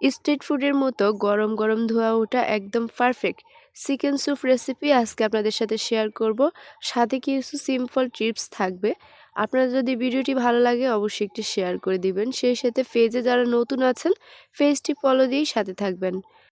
Street ফুডের মতো গরম গরম ধোয়া ওঠা একদম পারফেক্ট চিকেন স্যুপ রেসিপি আজকে আপনাদের সাথে শেয়ার করব। সাথে কিছু সিম্পল টিপস থাকবে। আপনারা যদি ভিডিওটি ভালো লাগে অবশ্যই একটি শেয়ার করে দিবেন। সেই সাথে ফেজে যারা নতুন আছেন ফেজটি ফলো দিয়েই সাথে থাকবেন।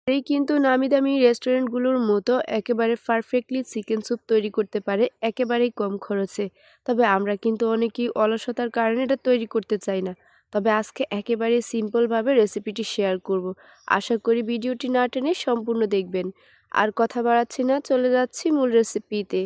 এই কিন্তু নামি দামি রেস্টুরেন্টগুলোর মতো একেবারে পারফেক্টলি চিকেন স্যুপ তৈরি করতে পারে, একেবারেই কম খরচে। তবে আমরা কিন্তু অনেকেই অলসতার কারণে এটা তৈরি করতে চাই না। তবে আজকে একেবারে সিম্পলভাবে রেসিপিটি শেয়ার করব। আশা করি ভিডিওটি না টেনে সম্পূর্ণ দেখবেন। আর কথা বাড়াচ্ছি না, চলে যাচ্ছি মূল রেসিপিতে।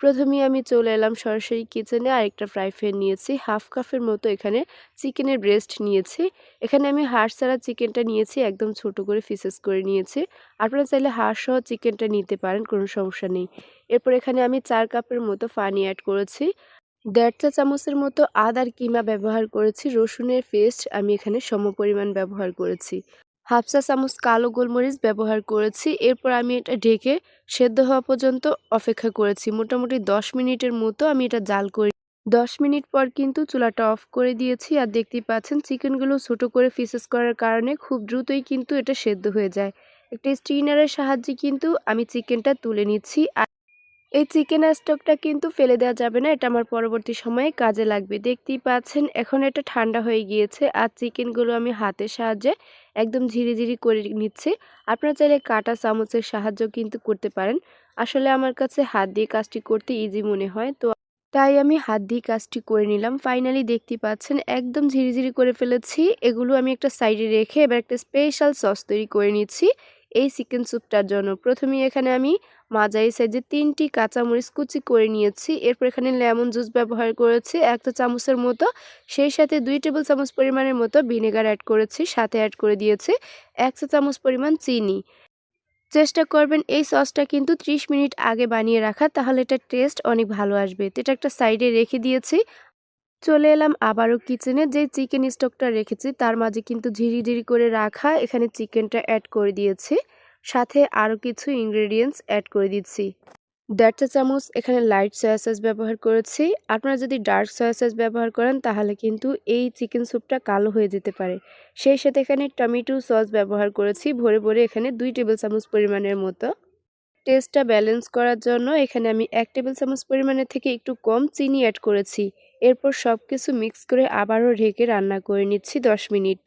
প্রথমেই আমি চলে এলাম সরাসরি কিচেনে আরেকটা ফ্রাই প্যান নিয়েছি, হাফ কাপের মতো এখানে চিকেনের ব্রেস্ট নিয়েছি। এখানে আমি হাঁস ছাড়া চিকেনটা নিয়েছি, একদম ছোট করে ফিসেস করে নিয়েছি। আপনারা চাইলে হাঁস সহ চিকেনটা নিতে পারেন, কোনো সমস্যা নেই। এরপর এখানে আমি চার কাপের মতো পানি অ্যাড করেছি। দেড় চা চামচের মতো আদার কিমা ব্যবহার করেছি, রসুনের পেস্ট আমি এখানে সমপরিমাণ ব্যবহার করেছি। হাফ চা চামচ কালো গোলমরিচ ব্যবহার করেছি, এরপর আমি এটা ঢেকে সেদ্ধ হওয়া পর্যন্ত অপেক্ষা করেছি। মোটামুটি দশ মিনিটের মতো আমি এটা জাল করি দশ মিনিট পর কিন্তু চুলাটা অফ করে দিয়েছি আর দেখতেই পাচ্ছেন চিকেনগুলো ছোটো করে ফিসেস করার কারণে খুব দ্রুতই কিন্তু এটা সেদ্ধ হয়ে যায়। একটা স্টিনারের সাহায্যে কিন্তু আমি চিকেনটা তুলে নিচ্ছি আর এই চিকেন স্টকটা কিন্তু ফেলে দেওয়া যাবে না, এটা আমার পরবর্তী সময়ে কাজে লাগবে। দেখতেই পাচ্ছেন, এখন এটা ঠান্ডা হয়ে গিয়েছে আর চিকেনগুলো আমি হাতের সাহায্যে একদম ঝিরি ঝিরি করে নিচ্ছি। আপনারা চাইলে কাটা চামচের সাহায্য কিন্তু করতে পারেন। আসলে আমার কাছে হাত দিয়ে কাজটি করতে ইজি মনে হয়, তো তাই আমি হাত দিয়ে কাজটি করে নিলাম। ফাইনালি দেখতে পাচ্ছেন, একদম ঝিরিঝিরি করে ফেলেছি। এগুলো আমি একটা সাইডে রেখে এবার একটা স্পেশাল সস তৈরি করে নিচ্ছি। এই চিকেন স্যুপটার জন্য। প্রথমেই এখানে আমি মাঝারি সাইজে তিনটি কাঁচামরিচ কুচি করে নিয়েছি। এরপর এখানে লেমন জুস ব্যবহার করেছি, একটা চামচের মতো। সেই সাথে দুই টেবিল চামচ পরিমাণের মতো ভিনেগার অ্যাড করেছি, সাথে অ্যাড করে দিয়েছি এক চা চামচ পরিমাণ চিনি। চেষ্টা করবেন এই সসটা কিন্তু 30 মিনিট আগে বানিয়ে রাখা, তাহলে এটা টেস্ট অনেক ভালো আসবে। তো এটা একটা সাইডে রেখে দিয়েছি। চলে এলাম আবারও কিচেনে। যে চিকেন স্টকটা রেখেছি, তার মাঝে কিন্তু ঝিরি ঝিরি করে রাখা এখানে চিকেনটা অ্যাড করে দিয়েছি। সাথে আরও কিছু ইনগ্রেডিয়েন্টস অ্যাড করে দিচ্ছি। দেড় চা চামচ এখানে লাইট সয়া সস ব্যবহার করেছি। আপনারা যদি ডার্ক সয়া সস ব্যবহার করেন, তাহলে কিন্তু এই চিকেন স্যুপটা কালো হয়ে যেতে পারে। সেই সাথে এখানে টমেটো সস ব্যবহার করেছি, ভরে ভরে এখানে দুই টেবিল চামচ পরিমাণের মতো। টেস্টটা ব্যালেন্স করার জন্য এখানে আমি এক টেবিল চামচ পরিমাণের থেকে একটু কম চিনি অ্যাড করেছি। এরপর সব কিছু মিক্স করে আবারও ঢেকে রান্না করে নিচ্ছি দশ মিনিট।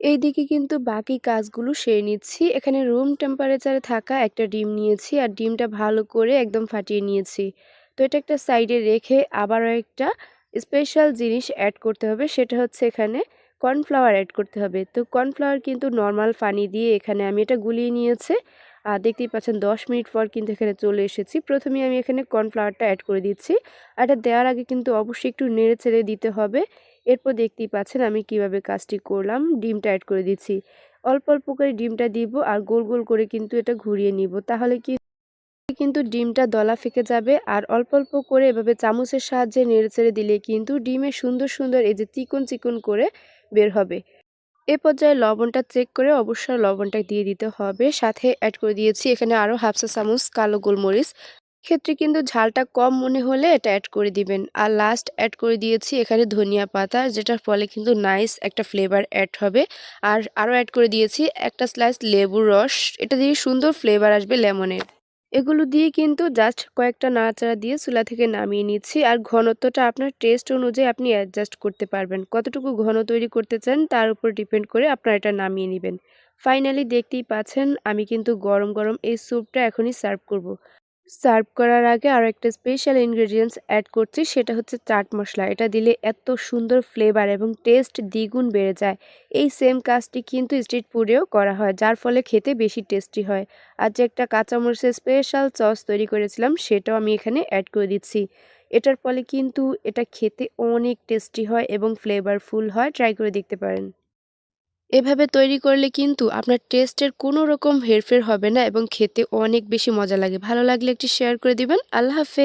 এই দিকে কিন্তু বাকি কাজগুলো সেরে নিচ্ছি। এখানে রুম টেম্পারেচারে থাকা একটা ডিম নিয়েছি আর ডিমটা ভালো করে একদম ফাটিয়ে নিয়েছি। তো এটা একটা সাইডে রেখে আবারও একটা স্পেশাল জিনিস অ্যাড করতে হবে, সেটা হচ্ছে এখানে কর্নফ্লাওয়ার অ্যাড করতে হবে। তো কর্নফ্লাওয়ার কিন্তু নর্মাল পানি দিয়ে এখানে আমি এটা গুলিয়ে নিয়েছে। দেখতেই পাচ্ছেন দশ মিনিট পর কিন্তু এখানে চলে এসেছি। প্রথমে আমি এখানে কর্নফ্লাওয়ারটা অ্যাড করে দিচ্ছি। আর এটা দেওয়ার আগে কিন্তু অবশ্যই একটু নেড়ে ছেড়ে দিতে হবে। এরপর দেখতেই পাচ্ছেন আমি কীভাবে কাজটি করলাম। ডিমটা অ্যাড করে দিচ্ছি। অল্প অল্প করে ডিমটা দিব আর গোল গোল করে কিন্তু এটা ঘুরিয়ে নিব। তাহলে কি কিন্তু ডিমটা দলা ফেঁকে যাবে আর অল্প অল্প করে এভাবে চামচের সাহায্যে নেড়ে ছেড়ে দিলে কিন্তু ডিমে সুন্দর সুন্দর এই যে চিকন চিকন করে বের হবে। এ পর্যায়ে লবণটা চেক করে অবশ্যই লবণটা দিয়ে দিতে হবে। সাথে অ্যাড করে দিয়েছি এখানে আরও হাফসা চামচ কালো গোলমরিচ। ক্ষেত্রে কিন্তু ঝালটা কম মনে হলে এটা অ্যাড করে দিবেন। আর লাস্ট অ্যাড করে দিয়েছি এখানে ধনিয়া পাতা, যেটার ফলে কিন্তু নাইস একটা ফ্লেভার অ্যাড হবে। আর আরও অ্যাড করে দিয়েছি একটা স্লাইস লেবুর রস। এটা দিয়ে সুন্দর ফ্লেভার আসবে লেমনের। এগুলো দিয়ে কিন্তু জাস্ট কয়েকটা নাড়াচাড়া দিয়ে চুলা থেকে নামিয়ে নিচ্ছি। আর ঘনত্বটা আপনার টেস্ট অনুযায়ী আপনি অ্যাডজাস্ট করতে পারবেন। কতটুকু ঘন তৈরি করতে চান তার উপর ডিপেন্ড করে আপনার এটা নামিয়ে নেবেন। ফাইনালি দেখতেই পাচ্ছেন, আমি কিন্তু গরম গরম এই স্যুপটা এখনই সার্ভ করব। সার্ভ করার আগে আরও একটা স্পেশাল ইনগ্রেডিয়েন্টস অ্যাড করছি, সেটা হচ্ছে চাট মশলা। এটা দিলে এত সুন্দর ফ্লেভার এবং টেস্ট দ্বিগুণ বেড়ে যায়। এই সেম কাজটি কিন্তু স্ট্রিট ফুডেও করা হয়, যার ফলে খেতে বেশি টেস্টি হয়। আর যে একটা কাঁচামরিচের স্পেশাল সস তৈরি করেছিলাম, সেটাও আমি এখানে অ্যাড করে দিচ্ছি। এটার ফলে কিন্তু এটা খেতে অনেক টেস্টি হয় এবং ফ্লেভারফুল হয়। ট্রাই করে দেখতে পারেন। এভাবে তৈরি করলে কিন্তু আপনার টেস্টের কোনো রকম হেরফের হবে না এবং খেতে অনেক বেশি মজা লাগে। ভালো লাগলে একটি শেয়ার করে দিবেন। আল্লাহ হাফেজ।